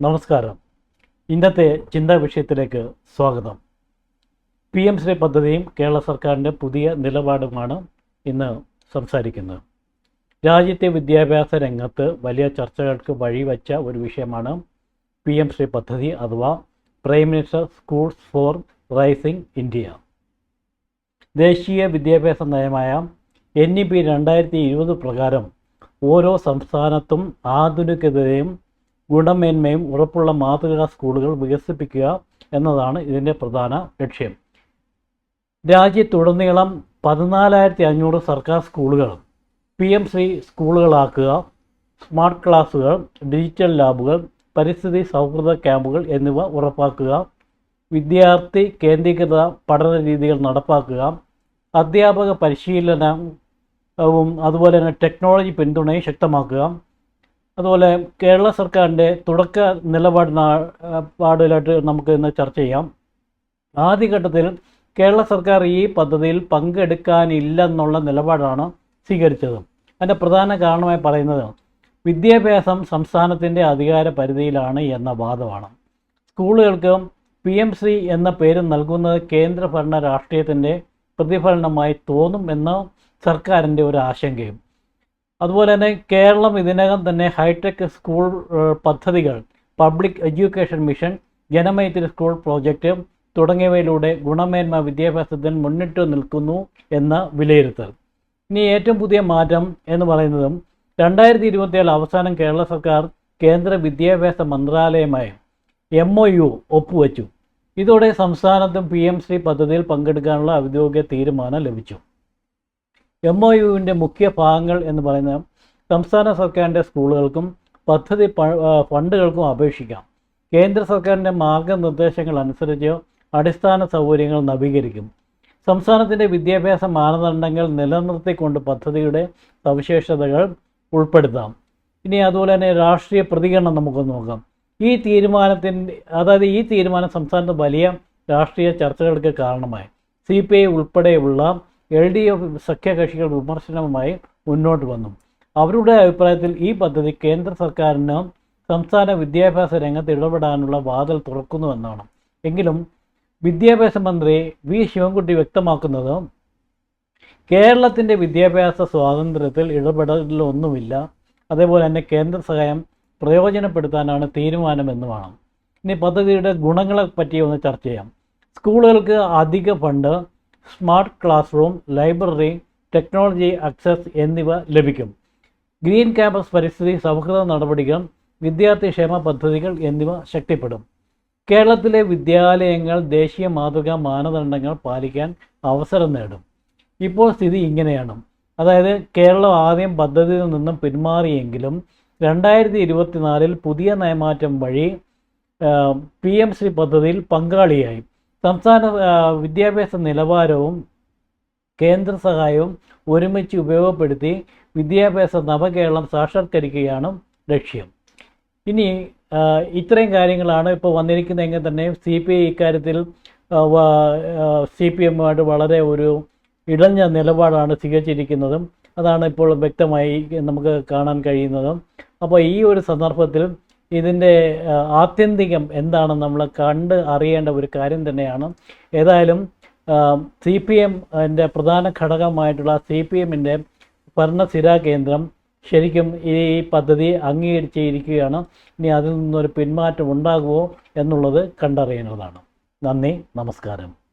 നമസ്കാരം. ഇന്നത്തെ ചിന്താ വിഷയത്തിലേക്ക് സ്വാഗതം. പി എം ശ്രീ പദ്ധതിയും കേരള സർക്കാരിന്റെ പുതിയ നിലപാടുമാണ് ഇന്ന് സംസാരിക്കുന്നത്. രാജ്യത്തെ വിദ്യാഭ്യാസ രംഗത്ത് വലിയ ചർച്ചകൾക്ക് വഴിവെച്ച ഒരു വിഷയമാണ് പി എം ശ്രീ പദ്ധതി അഥവാ prime minister schools for rising India. ദേശീയ വിദ്യാഭ്യാസ നയമായ എൻ ഇ പി രണ്ടായിരത്തി ഇരുപത് പ്രകാരം ഓരോ സംസ്ഥാനത്തും ആധുനികതയും ഗുണമേന്മയും ഉറപ്പുള്ള മാതൃകാ സ്കൂളുകൾ വികസിപ്പിക്കുക എന്നതാണ് ഇതിന്റെ പ്രധാന ലക്ഷ്യം. രാജ്യത്തുടനീളം പതിനാലായിരത്തി അഞ്ഞൂറ് സർക്കാർ സ്കൂളുകൾ പി എം ശ്രീ സ്കൂളുകളാക്കുക സ്മാർട്ട് ക്ലാസുകൾ ഡിജിറ്റൽ ലാബുകൾ പരിസ്ഥിതി സൗഹൃദ ക്യാമ്പുകൾ എന്നിവ ഉറപ്പാക്കുക വിദ്യാർത്ഥി കേന്ദ്രീകൃത പഠന രീതികൾ നടപ്പാക്കുക അധ്യാപക പരിശീലനവും അതുപോലെ തന്നെ ടെക്നോളജി പിന്തുണയും ശക്തമാക്കുക അതുപോലെ കേരള സർക്കാരിന്റെ തുടക്ക നിലപാട് പാടിലായിട്ട് നമുക്ക് ഇന്ന് ചർച്ച ചെയ്യാം. ആദ്യഘട്ടത്തിൽ കേരള സർക്കാർ ഈ പദ്ധതിയിൽ പങ്കെടുക്കാനില്ലെന്നുള്ള നിലപാടാണ് സ്വീകരിച്ചത്. അതിന്റെ പ്രധാന കാരണമായി പറയുന്നത് വിദ്യാഭ്യാസം സംസ്ഥാനത്തിന്റെ അധികാര പരിധിയിലാണ് എന്ന വാദമാണ്. സ്കൂളുകൾക്ക് പി എം സി എന്ന പേര് നൽകുന്നത് കേന്ദ്രഭരണ രാഷ്ട്രീയത്തിന്റെ പ്രതിഫലനമായി തോന്നും എന്ന സർക്കാരിന്റെ ഒരു ആശങ്കയും. അതുപോലെ തന്നെ കേരളം ഇതിനകം തന്നെ ഹൈടെക് സ്കൂൾ പദ്ധതികൾ public education mission Janamaithri school project തുടങ്ങിയവയിലൂടെ ഗുണമേന്മ വിദ്യാഭ്യാസത്തിന് മുന്നിട്ട് നിൽക്കുന്നു എന്ന വിലയിരുത്തൽ. ഇനി ഏറ്റവും പുതിയ മാറ്റം എന്ന് പറയുന്നതും രണ്ടായിരത്തി ഇരുപത്തിയേഴ് അവസാനം കേരള സർക്കാർ കേന്ദ്ര വിദ്യാഭ്യാസ മന്ത്രാലയമായ എം ഒ യു ഒപ്പുവച്ചു. ഇതോടെ സംസ്ഥാനത്തും പി എം ശ്രീ പദ്ധതിയിൽ പങ്കെടുക്കാനുള്ള ഔദ്യോഗിക തീരുമാനം ലഭിച്ചു. എം ഒ യുവിന്റെ മുഖ്യ ഭാഗങ്ങൾ എന്ന് പറയുന്നത് സംസ്ഥാന സർക്കാരിന്റെ സ്കൂളുകൾക്കും പദ്ധതി ഫണ്ടുകൾക്കും അപേക്ഷിക്കാം. കേന്ദ്ര സർക്കാരിന്റെ മാർഗനിർദ്ദേശങ്ങൾ അനുസരിച്ച് അടിസ്ഥാന സൗകര്യങ്ങൾ നവീകരിക്കും. സംസ്ഥാനത്തിന്റെ വിദ്യാഭ്യാസ മാനദണ്ഡങ്ങൾ നിലനിർത്തിക്കൊണ്ട് പദ്ധതിയുടെ സവിശേഷതകൾ ഉൾപ്പെടുത്താം. ഇനി അതുപോലെ തന്നെ രാഷ്ട്രീയ പ്രതികരണം നമുക്ക് നോക്കാം. ഈ തീരുമാനത്തിന്റെ അതായത് ഈ തീരുമാനം സംസ്ഥാനത്ത് വലിയ രാഷ്ട്രീയ ചർച്ചകൾക്ക് കാരണമായി. സി പി ഐ ഉൾപ്പെടെയുള്ള എൽ ഡി എഫ് സഖ്യകക്ഷികൾ വിമർശനവുമായി മുന്നോട്ട് വന്നു. അവരുടെ അഭിപ്രായത്തിൽ ഈ പദ്ധതി കേന്ദ്ര സർക്കാരിന് സംസ്ഥാന വിദ്യാഭ്യാസ രംഗത്ത് ഇടപെടാനുള്ള വാതിൽ തുറക്കുന്നുവെന്നാണ്. എങ്കിലും വിദ്യാഭ്യാസ മന്ത്രി വി. ശിവൻകുട്ടി വ്യക്തമാക്കുന്നത് കേരളത്തിന്റെ വിദ്യാഭ്യാസ സ്വാതന്ത്ര്യത്തിൽ ഇടപെടലൊന്നുമില്ല. അതേപോലെ തന്നെ കേന്ദ്ര സഹായം പ്രയോജനപ്പെടുത്താനാണ് തീരുമാനമെന്നുമാണ്. ഇനി പദ്ധതിയുടെ ഗുണങ്ങളെ പറ്റി ഒന്ന് ചർച്ച ചെയ്യാം. സ്കൂളുകൾക്ക് അധിക fund smart class room library technology access എന്നിവ ലഭിക്കും. ഗ്രീൻ ക്യാമ്പസ് പരിസ്ഥിതി സൗഹൃദ നടപടികൾ വിദ്യാർത്ഥി ക്ഷേമ പദ്ധതികൾ എന്നിവ ശക്തിപ്പെടും. കേരളത്തിലെ വിദ്യാലയങ്ങൾ ദേശീയ മാതൃകാ മാനദണ്ഡങ്ങൾ പാലിക്കാൻ അവസരം നേടും. ഇപ്പോൾ സ്ഥിതി ഇങ്ങനെയാണ്. അതായത് കേരളം ആദ്യം പദ്ധതിയിൽ നിന്നും പിന്മാറിയെങ്കിലും രണ്ടായിരത്തി ഇരുപത്തിനാലിൽ പുതിയ നയമാറ്റം വഴി പി എം ശ്രീ പദ്ധതിയിൽ പങ്കാളിയായി. സംസ്ഥാന വിദ്യാഭ്യാസ നിലവാരവും കേന്ദ്ര സഹായവും ഒരുമിച്ച് ഉപയോഗപ്പെടുത്തി വിദ്യാഭ്യാസ നവകേരളം സാക്ഷാത്കരിക്കുകയാണ് ലക്ഷ്യം. ഇനി ഇത്രയും കാര്യങ്ങളാണ് ഇപ്പോൾ വന്നിരിക്കുന്നതെങ്കിൽ തന്നെ സി പി ഐ ഇക്കാര്യത്തിൽ സി പി എമ്മുമായിട്ട് വളരെ ഒരു ഇടഞ്ഞ നിലപാടാണ് സ്വീകരിച്ചിരിക്കുന്നതും. അതാണ് ഇപ്പോൾ വ്യക്തമായി നമുക്ക് കാണാൻ കഴിയുന്നതും. അപ്പോൾ ഈ ഒരു സന്ദർഭത്തിൽ ഇതിന്റെ ആത്യന്തികം എന്താണെന്ന് നമ്മൾ കണ്ട് അറിയേണ്ട ഒരു കാര്യം തന്നെയാണ്. ഏതായാലും സി പി എമ്മിന്റെ പ്രധാന ഘടകമായിട്ടുള്ള സി പി എമ്മിന്റെ ഭരണസിരാ കേന്ദ്രം ശരിക്കും ഈ പദ്ധതി അംഗീകരിച്ചിരിക്കുകയാണ്. ഇനി അതിൽ നിന്നൊരു പിന്മാറ്റം ഉണ്ടാകുമോ എന്നുള്ളത് കണ്ടറിയേണ്ടതാണ് നന്ദി നമസ്കാരം.